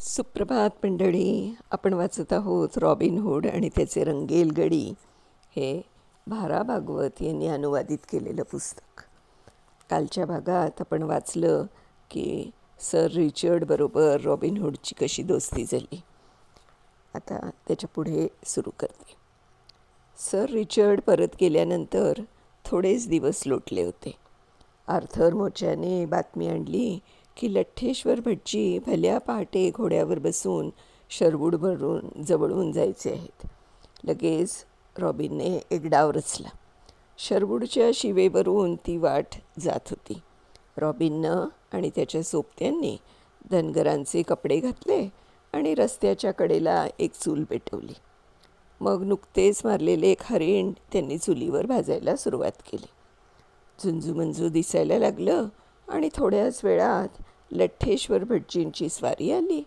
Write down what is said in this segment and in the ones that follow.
सुप्रभात मंडळी. आपण वाचत आहोत रॉबिन हुड आणि त्याचे रंगेल गडी. हे भारा भागवत यांनी अनुवादित केलेलं पुस्तक. कालच्या भागात आपण वाचलं की सर रिचर्डबरोबर रॉबिन हुडची कशी दोस्ती झाली. आता त्याच्या पुढे सुरू करते. सर रिचर्ड परत गेल्यानंतर थोडेच दिवस लोटले होते. आर्थर मोच्याने बातमी आणली की लठ्ठेश्वर भटजी भल्या पहाटे घोड्यावर बसून शरवूड भरून जवळून जायचे आहेत. लगेच रॉबिनने एक डाव रचला. शरवूडच्या शिवेवरून ती वाट जात होती. रॉबिननं आणि त्याच्या सोबत्यांनी धनगरांचे कपडे घातले आणि रस्त्याच्या कडेला एक चूल पेटवली. मग नुकतेच मारलेले एक हरिण त्यांनी चुलीवर भाजायला सुरुवात केली. झुंजूमंजू दिसायला लागलं आणि थोड्याच वेळात लठ्ठेश्वर भटजींची स्वारी आली.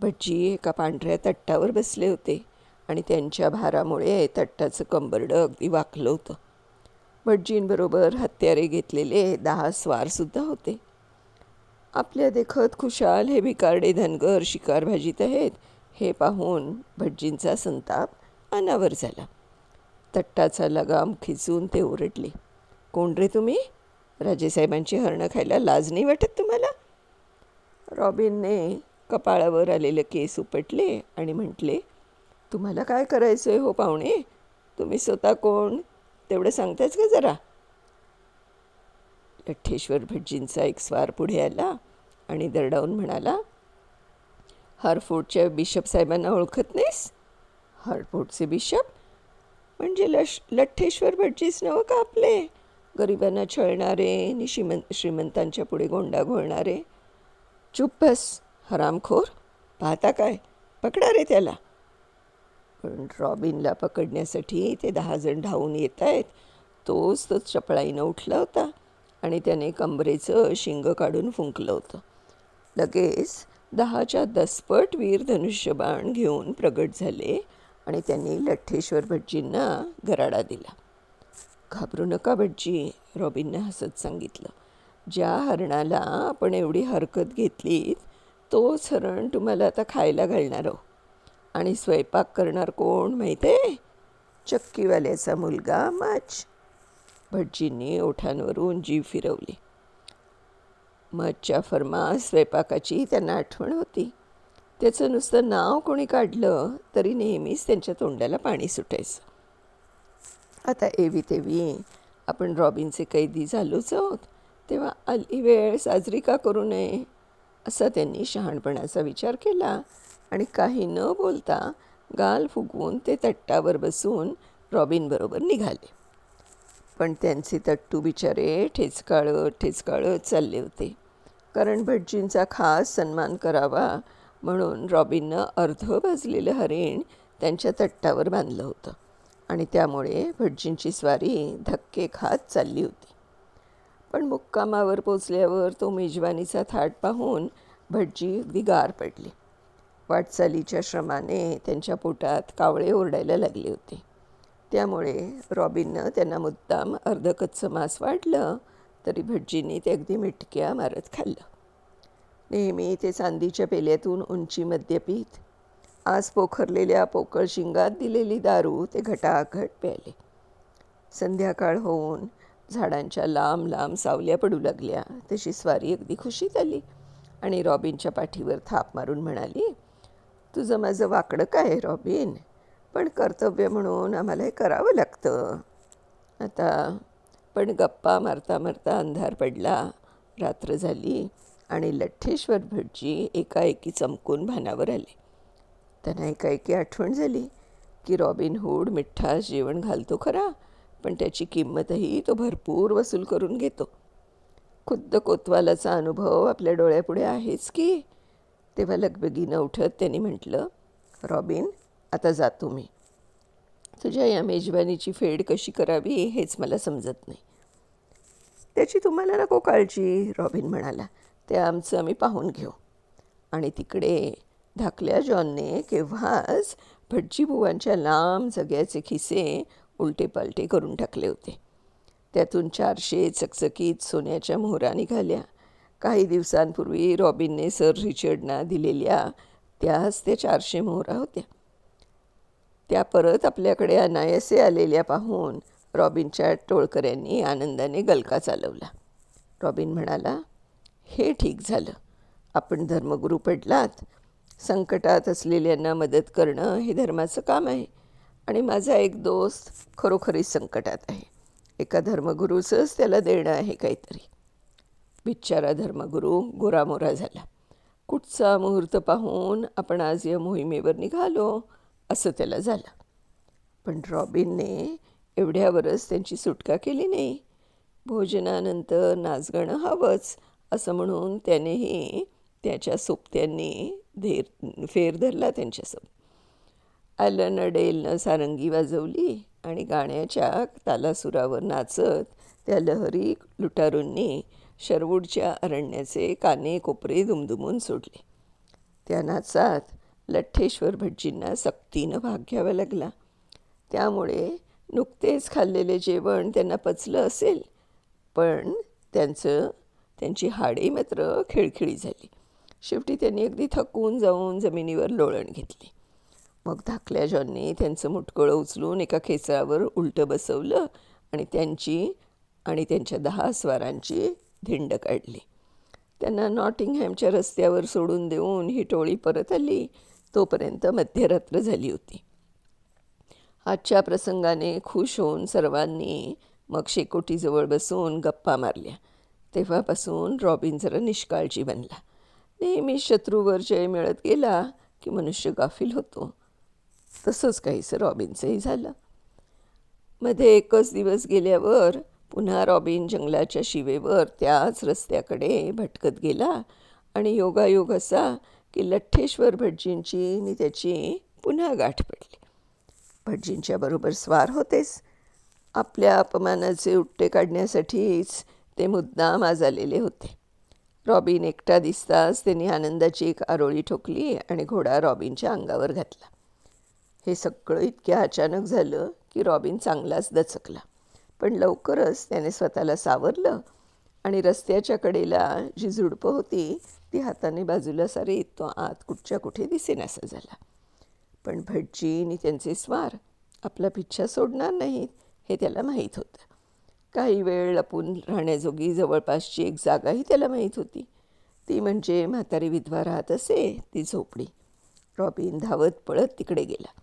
भटजी एका पांढऱ्या तट्टावर बसले होते आणि त्यांच्या भारामुळे तट्टाचं कंबरडं अगदी वाकलं होतं. भटजींबरोबर हत्यारे घेतलेले दहा स्वारसुद्धा होते. आपल्या देखत खुशाल हे भिकारडे धनगर शिकार भाजीत आहेत हे पाहून भटजींचा संताप अनावर झाला. तट्टाचा लगाम खिचून ते ओरडले कोण रे तुम्ही? राजेसाहेबांची हरणं खायला लाज नाही वाटत तुम्हाला? रॉबिनने कपाळावर आलेलं केस उपटले आणि म्हटले तुम्हाला काय करायचं आहे हो पाहुणे? तुम्ही स्वतः कोण? तेवढं सांगताच का जरा? लठ्ठेश्वर भटजींचा एक स्वार पुढे आला आणि दरडावून म्हणाला हारफोर्टच्या बिशप साहेबांना ओळखत नाहीस? हारफोर्टचे बिशप? म्हणजे लश लठ्ठेश्वर भटजीच नवं का आपले? गरिबांना छळणारे आणि श्रीमं श्रीमंतांच्या पुढे गोंडा घोळणारे. चुप्पस हरामखोर. पाहता काय? पकडा रे त्याला. पण रॉबिनला पकडण्यासाठी ते दहा जण धावून येत आहेत तोच तो चपळाईनं उठला होता आणि त्याने कंबरेचं शिंग काढून फुंकलं होतं. लगेच दहाच्या दसपट वीर धनुष्यबाण घेऊन प्रगट झाले आणि त्यांनी लठ्ठेश्वर भटजींना गराडा दिला. घाबरू नका भटजी रॉबिनने हसत सांगितलं. ज्या हरणाला आपण एवढी हरकत घेतलीत तोच हरण तुम्हाला आता खायला घालणार आहो. आणि स्वयंपाक करणार कोण माहिती आहे? चक्कीवाल्याचा मुलगा मच. भटजींनी ओठांवरून जीव फिरवली. मचच्या फर्मा स्वयंपाकाची त्यांना आठवण होती. त्याचं नुसतं नाव कोणी काढलं तरी नेहमीच त्यांच्या तोंडाला पाणी सुटायचं. आता एवी तेवी आपण रॉबिनचे कैदी झालोच आहोत. तेव्हा आली वेळ साजरी का करू नये? असा त्यांनी शहाणपणाचा विचार केला आणि काही न बोलता गाल फुगवून ते तट्टावर बसून रॉबिनबरोबर निघाले. पण त्यांचे तट्टू बिचारे ठेचकाळत ठेचकाळत चालले होते. कारण भटजींचा खास सन्मान करावा म्हणून रॉबिननं अर्ध भाजलेलं हरिण त्यांच्या तट्टावर बांधलं होतं. आणि त्यामुळे भटजींची स्वारी धक्के खात चालली होती. पण मुक्कामावर पोचल्यावर तो मेजवानीचा थाट पाहून भटजी अगदी गार पडले. वाटचालीच्या श्रमाने त्यांच्या पोटात कावळे ओरडायला लागले होते. त्यामुळे रॉबिननं त्यांना मुद्दाम अर्धकच्चं मांस वाढलं तरी भटजींनी ते अगदी मिटक्या मारत खाल्लं. नेहमी ते चांदीच्या पेल्यातून उंची मद्य पित आज पोखरलेल्या पोकळ शिंगात दिलेली दारू ते घटाघट प्याले संध्याकाळ होऊन झाडांच्या लांब लांब सावल्या पडू लागल्या. तशी स्वारी अगदी खुशीत आली आणि रॉबिनच्या पाठीवर थाप मारून म्हणाली तुझं माझं वाकडं काय रॉबिन? पण कर्तव्य म्हणून आम्हाला हे करावं लागतं. आता पण गप्पा मारता मारता अंधार पडला. रात्र झाली आणि लठ्ठेश्वर भटजी एकाएकी चमकून भानावर आले. त्यांना एकाएकी आठवण झाली की रॉबिन हूड मिठ्ठास जेवण घालतो खरा पण त्याची किंमतही तो भरपूर वसूल करून घेतो. खुद्द कोतवालाचा अनुभव आपल्या डोळ्यापुढे आहेच की? तेव्हा लगबगीनं उठत त्यांनी म्हटलं रॉबिन आता जातो मी तुझ्या या मेजवानीची फेड कशी करावी हेच मला समजत नाही. त्याची तुम्हाला नको काळजी रॉबिन म्हणाला. ते आमचं आम्ही पाहून घेऊ. आणि तिकडे धाकल्या जॉनने केव्हाच भटजीबुवांच्या लांब जग्याचे खिसे उलटे पालटे करून टाकले होते. त्यातून चारशे चकचकीत सोन्याच्या मोहरा निघाल्या. काही दिवसांपूर्वी रॉबिनने सर रिचर्डना दिलेल्या त्याच त्या चारशे मोहरा होत्या. त्या परत आपल्याकडे अनायसे आलेल्या पाहून रॉबिनच्या टोळकऱ्यांनी आनंदाने गलका चालवला. रॉबिन म्हणाला हे ठीक झालं. आपण धर्मगुरू पडलात. संकटात असलेल्यांना मदत करणं हे धर्माचं काम आहे. आणि माझा एक दोस्त खरोखरीच संकटात आहे. एका धर्मगुरूचंच त्याला देणं आहे काहीतरी. बिच्चारा धर्मगुरू गोरामोरा झाला. कुठचा मुहूर्त पाहून आपण आज या मोहिमेवर निघालो असं त्याला झालं. पण रॉबिनने एवढ्यावरच त्यांची सुटका केली नाही. भोजनानंतर नाचगणं हवंच असं म्हणून त्यानेही त्याच्या सोबत्यांनी धेर फेर धरला त्यांच्यासोबत ॲलन डेलनं सारंगी वाजवली आणि गाण्याच्या तालासुरावर नाचत त्या लहरी लुटारूंनी शरवूडच्या अरण्याचे काने कोपरे दुमदुमून सोडले. त्या नाचात लठ्ठेश्वर भटजींना सक्तीनं भाग घ्यावा लागला. त्यामुळे नुकतेच खाल्लेले जेवण त्यांना पचलं असेल पण त्यांचं त्यांची हाडे मात्र खिळखिळी झाली. शेवटी त्यांनी अगदी थकून जाऊन जमिनीवर लोळण घेतली. मग धाकल्या जॉनने त्यांचं मुटकळं उचलून एका खेचरावर उलटं बसवलं आणि त्यांची आणि त्यांच्या दहा स्वारांची धिंड काढली. त्यांना नॉटिंगहॅमच्या रस्त्यावर सोडून देऊन ही टोळी परत आली. तोपर्यंत मध्यरात्र झाली होती. आजच्या प्रसंगाने खुश होऊन सर्वांनी मग शेकोटीजवळ बसून गप्पा मारल्या. तेव्हापासून रॉबिन जरा निष्काळजी बनला. नेहमी शत्रूवर जय मिळत गेला की मनुष्य गाफील होतो. तसंच काहीसं रॉबिनचंही झालं. मध्ये एकच दिवस गेल्यावर पुन्हा रॉबिन जंगलाच्या शिवेवर त्याच रस्त्याकडे भटकत गेला आणि योगायोग असा की लठ्ठेश्वर भटजींची आणि त्याची पुन्हा गाठ पडली. भटजींच्या बरोबर स्वार होतेच. आपल्या अपमानाचे उट्टे काढण्यासाठीच ते मुद्दाम आज आलेले होते. रॉबिन एकटा दिसताच त्यांनी आनंदाची एक आरोळी ठोकली आणि घोडा रॉबिनच्या अंगावर घातला. हे सगळं इतक्या अचानक झालं की रॉबिन चांगलाच दचकला. पण लवकरच त्याने स्वतःला सावरलं आणि रस्त्याच्या कडेला जी झुडपं होती ती हाताने बाजूला सारे तो आत कुठच्या कुठे दिसेनासा झाला. पण भटजी आणि त्यांचे स्वार आपला पिच्छा सोडणार नाहीत हे त्याला माहीत होतं. काही वेळ लपून राहण्याजोगी जवळपासची एक जागाही त्याला माहीत होती. ती म्हणजे म्हातारी विधवा राहत असे ती झोपडी. रॉबिन धावत पळत तिकडे गेला.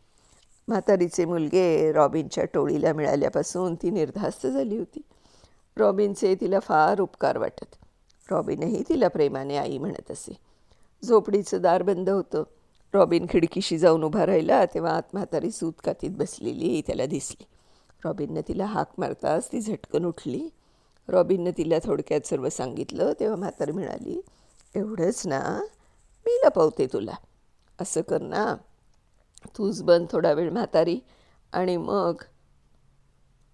म्हातारीचे मुलगे रॉबिनच्या टोळीला मिळाल्यापासून ती निर्धास्त झाली होती. रॉबिनचे तिला फार उपकार वाटत. रॉबिनही तिला प्रेमाने आई म्हणत असे. झोपडीचं दार बंद होतं. रॉबिन खिडकीशी जाऊन उभा राहिला तेव्हा आत म्हातारी सूत कातीत बसलेली त्याला दिसली. रॉबिननं तिला हाक मारताच ती झटकन उठली. रॉबिननं तिला थोडक्यात सर्व सांगितलं तेव्हा म्हातारी म्हणाली एवढंच ना मी लपवते तुला. असं कर ना. तूच बन थोडा वेळ म्हातारी आणि मग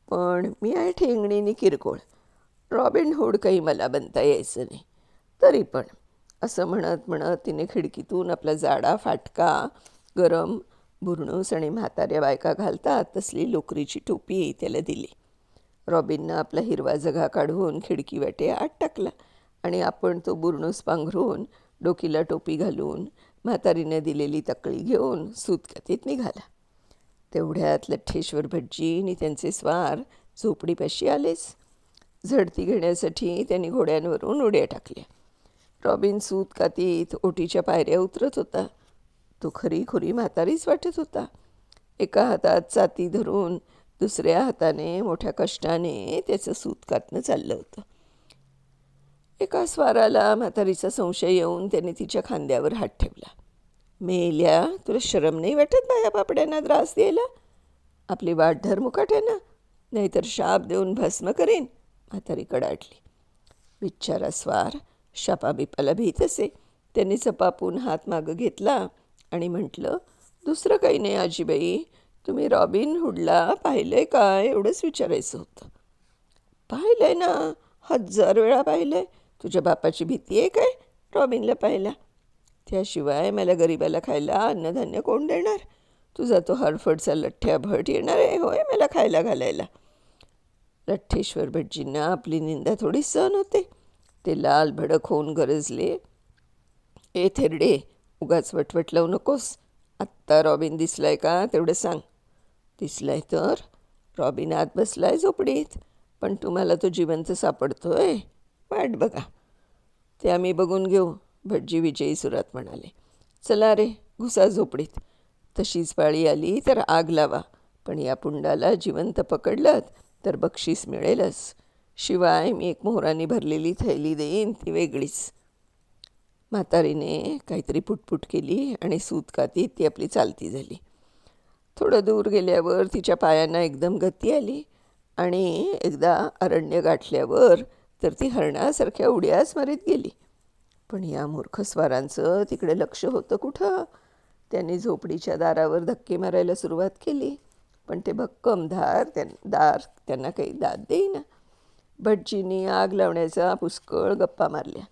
पण मी आहे ठेंगणीने किरकोळ. रॉबिन हुड काही मला बनता यायचं नाही. तरी पण असं म्हणत म्हणत तिने खिडकीतून आपला जाडा फाटका गरम बुरणूस आणि म्हाताऱ्या बायका घालतात तसली लोकरीची टोपी त्याला दिली. रॉबिननं आपला हिरवा जगा काढून खिडकी वाटे आत टाकला आणि आपण तो बुरणूस पांघरून डोकीला टोपी घालून म्हातारीनं दिलेली तकळी घेऊन सूतकतीत निघाला. तेवढ्यात लठ्ठेश्वर भटजी आणि त्यांचे स्वार झोपडीपाशी आलेच. झडती घेण्यासाठी त्यांनी घोड्यांवरून उड्या टाकल्या. रॉबिन सूतकातीत ओटीच्या पायऱ्या उतरत होता. तो खरी खुरी म्हातारीच वाटत होता. एका हातात चाती धरून दुसऱ्या हाताने मोठ्या कष्टाने त्याचं सूत कातणं चाललं होतं. एका स्वाराला म्हातारीचा संशय येऊन त्याने तिच्या खांद्यावर हात ठेवला. मेल्या तुला शरम नाही वाटत बाया पापड्यांना त्रास द्यायला? आपली वाट धर मुकाट्यानं नाहीतर शाप देऊन भस्म करेन म्हातारी कडाटली बिचारा स्वार शापाबिपाला भीत असे. त्यांनी चपापून हात मागं घेतला. आणि म्हटलं दुसरं काही नाही आजीबाई. तुम्ही रॉबिन हुडला पाहिलं आहे एवढंच विचारायचं होतं. पाहिलं आहे ना. हजार वेळा पाहिलं आहे तुझ्या बापाची भीती आहे काय रॉबिनला पाहिला त्याशिवाय मला गरिबाला खायला अन्नधान्य कोण देणार? तुझा तो हरफडचा लठ्ठ्या भट येणार आहे होय मला खायला घालायला. लठ्ठेश्वर भटजींना आपली निंदा थोडी सहन होते. ते लाल भडक होऊन गरजले. ए थेरडे उगाच वटवट लावू नकोस. आत्ता रॉबिन दिसलाय का? तेवढं सांग. दिसलाय तर? रॉबिन आत बसलाय झोपडीत. पण तुम्हाला तो जिवंत सापडतोय? वाट बघा. ते आम्ही बघून घेऊ भटजी विजयी सुरात म्हणाले. चला रे घुसा झोपडीत. तशीच पाळी आली तर आग लावा. पण या पुंडाला जिवंत पकडलं तर बक्षीस मिळेलच. शिवाय मी एक मोहराने भरलेली थैली देईन ती वेगळीच. म्हातारीने काहीतरी पुटपुट केली आणि सूत कातीत ती आपली चालती झाली. थोडं दूर गेल्यावर तिच्या पायांना एकदम गती आली आणि एकदा अरण्य गाठल्यावर तर ती हरणासारख्या उड्याच मारीत गेली. पण या मूर्ख स्वारांचं तिकडे लक्ष होतं कुठं? त्यांनी झोपडीच्या दारावर धक्के मारायला सुरुवात केली पण ते भक्कम धार त्यां दार त्यांना काही दाद देईना. भटजींनी आग लावण्याचा पुष्कळ गप्पा मारल्या.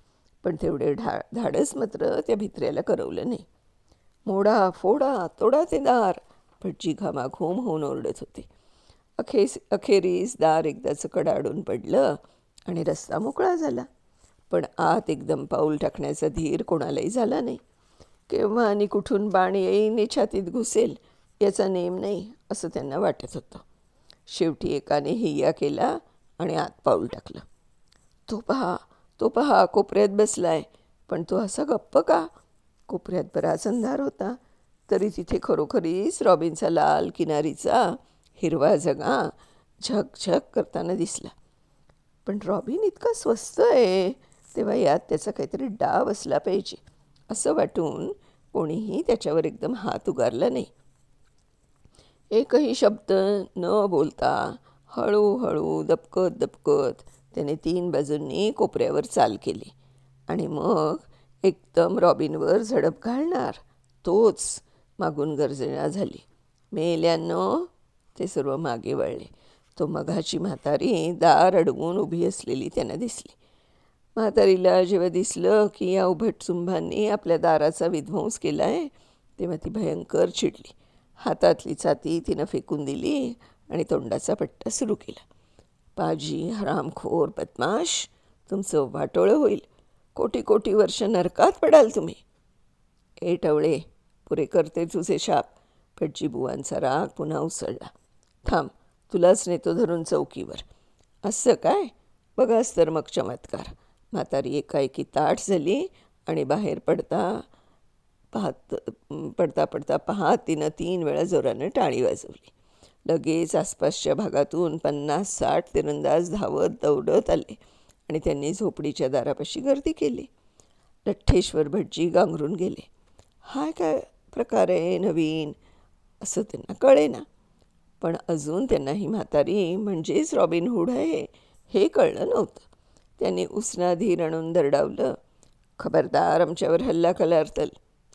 पण तेवढे ढा धाडस मात्र त्या भित्र्याला करवलं नाही. मोडा फोडा तोडा ते दार भटजी घामाघूम होऊन ओरडत होते. अखेस अखेरीस दार एकदाचं कडाडून पडलं आणि रस्ता मोकळा झाला. पण आत एकदम पाऊल टाकण्याचा धीर कोणालाही झाला नाही. केव्हा आणि कुठून बाण येईन छातीत घुसेल याचा नेम नाही असं त्यांना वाटत होतं. शेवटी एकाने हिय्या केला आणि आत पाऊल टाकलं. तो पहा तो पहा कोपऱ्यात बसलाय. पण तो असा गप्प का? कोपऱ्यात बराच अंधार होता. तरी तिथे खरोखरीच रॉबिनचा लाल किनारीचा हिरवा जगा झकझक करताना दिसला. पण रॉबिन इतका स्वस्त आहे. तेव्हा यात त्याचा काहीतरी डाव असला पाहिजे असं वाटून कोणीही त्याच्यावर एकदम हात उगारला नाही. एकही शब्द न बोलता हळूहळू दबकत दबकत त्याने तीन बाजूंनी कोपऱ्यावर चाल केली. आणि मग एकदम रॉबिनवर झडप घालणार. तोच मागून गर्जना झाली. मेल्यानं ते सर्व मागे वळले. तो मघाची म्हातारी दार अडवून उभी असलेली त्यांना दिसली. म्हातारीला जेव्हा दिसलं की या उभट चुंभांनी आपल्या दाराचा विध्वंस केला आहे तेव्हा ती भयंकर चिडली. हातातली छाती तिनं फेकून दिली आणि तोंडाचा पट्टा सुरू केला. पाजी हरामखोर बदमाश तुमचं वाटोळं होईल. कोटी कोटी वर्ष नरकात पडाल तुम्ही. ए टवळे पुरे करते तुझे शाप. भटजी बुवांचा राग पुन्हा उसळला. थांब तुलाच नेतो धरून चौकीवर. असं काय? बघास तर मग चमत्कार. म्हातारी एकाएकी ताट झाली आणि बाहेर पडता पाहत पडता पडता पाहत तिनं तीन वेळा जोरानं टाळी वाजवली. लगेच आसपासच्या भागातून पन्नास साठ तिरंदाज धावत दौडत आले आणि त्यांनी झोपडीच्या दारापाशी गर्दी केली. लठ्ठेश्वर भटजी गांगरून गेले. हा काय प्रकार आहे नवीन? असं त्यांना कळेना. पण अजून त्यांना ही म्हातारी म्हणजेच रॉबिन हुड आहे हे कळलं नव्हतं. त्यांनी उसना धीर आणून दरडावलं. खबरदार आमच्यावर हल्ला कलारतल.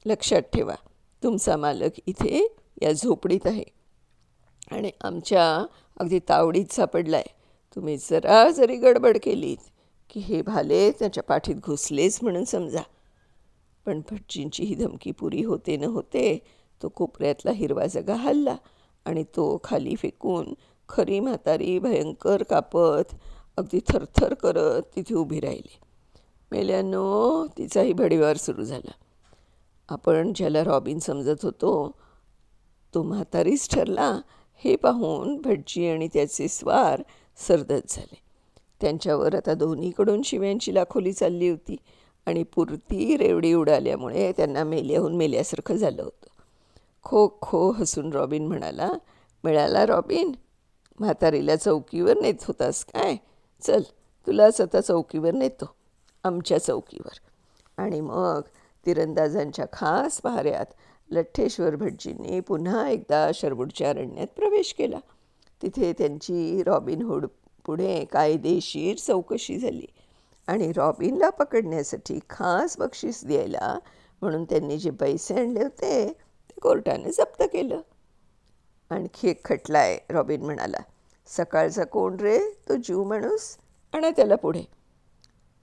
लक्षात ठेवा तुमचा मालक इथे या झोपडीत आहे. आणि आमच्या अगदी तावडीत सापडला आहे तुम्ही जरा जरी गडबड केलीत की हे भाले त्याच्या पाठीत घुसलेच म्हणून समजा. पण भटजींची ही धमकी पुरी होते न होते तो कोपऱ्यातला हिरवा जगा हल्ला आणि तो खाली फेकून खरी म्हातारी भयंकर कापत अगदी थरथर करत तिथे उभी राहिली. मेल्यानो तिचाही भडीवार सुरू झाला. आपण ज्याला रॉबिन समजत होतो तो म्हातारीच ठरला हे पाहून भटजी आणि त्याचे स्वार सरदत झाले. त्यांच्यावर आता दोन्हीकडून शिव्यांची लाखोली चालली होती आणि पुरती रेवडी उडाल्यामुळे त्यांना मेल्याहून मेल्यासारखं झालं होतं. खो खो हसून रॉबिन म्हणाला मिळाला रॉबिन? म्हातारीला चौकीवर नेत होतास काय? चल तुलाच आता चौकीवर नेतो आमच्या चौकीवर. आणि मग तिरंदाजांच्या खास पहाऱ्यात लठ्ठेश्वर भटजींनी पुन्हा एकदा शरबुडच्या अरण्यात प्रवेश केला. तिथे त्यांची रॉबिनहूड पुढे कायदेशीर चौकशी झाली आणि रॉबिनला पकडण्यासाठी खास बक्षीस द्यायला म्हणून त्यांनी जे पैसे आणले होते ते कोर्टाने जप्त केलं. आणखी एक खटला आहे रॉबिन म्हणाला. सकाळचा कोण रे? तो जीव माणूस? आणा त्याला पुढे.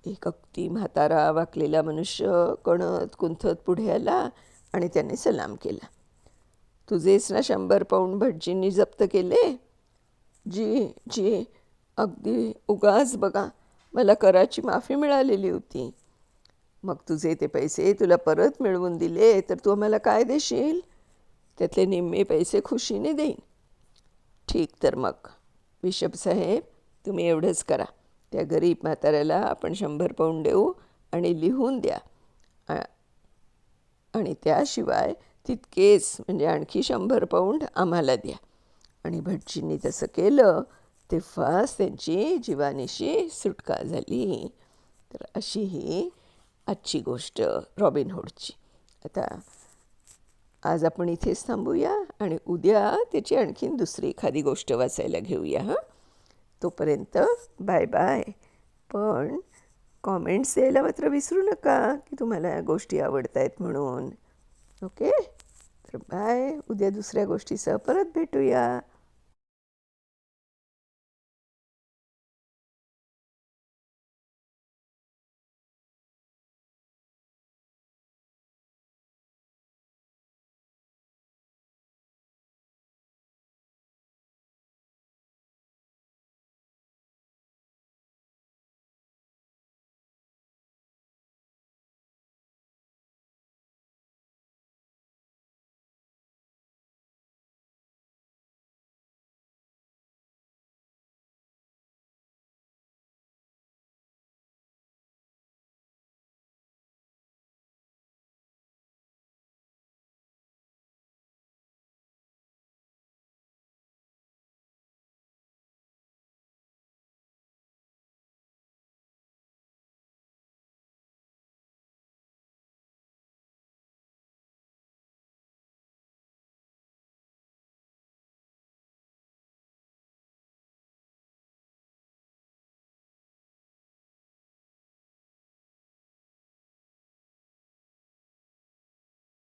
एक अगदी म्हातारा वाकलेला मनुष्य कणत कुंथत पुढे आला. आणि त्याने सलाम केला. तुझेच ना शंभर पाऊंड भटजींनी जप्त केले? जी जी अगदी उगाच बघा मला कराची माफी मिळालेली होती. मग तुझे ते पैसे तुला परत मिळवून दिले तर तू आम्हाला काय देशील? त्यातले निम्मे पैसे खुशीने देईन. ठीक तर मग बिशप साहेब तुम्ही एवढंच करा. त्या गरीब म्हाताऱ्याला आपण शंभर पाऊंड देऊ आणि लिहून द्या. आणि त्याशिवाय तितकेच म्हणजे आणखी शंभर पाऊंड आम्हाला द्या. आणि भटजींनी तसं केलं तेव्हाच त्यांची जीवानीशी सुटका झाली. तर अशी ही आजची गोष्ट रॉबिनहूडची आता आज आपण इथेच थांबूया आणि उद्या त्याची आणखीन दुसरी एखादी गोष्ट वाचायला घेऊया हां? तोपर्यंत बाय बाय. पण कॉमेंट्स द्यायला मात्र विसरू नका की तुम्हाला या गोष्टी आवडत आहेत म्हणून. ओके तर बाय उद्या दुसऱ्या गोष्टीसह परत भेटूया.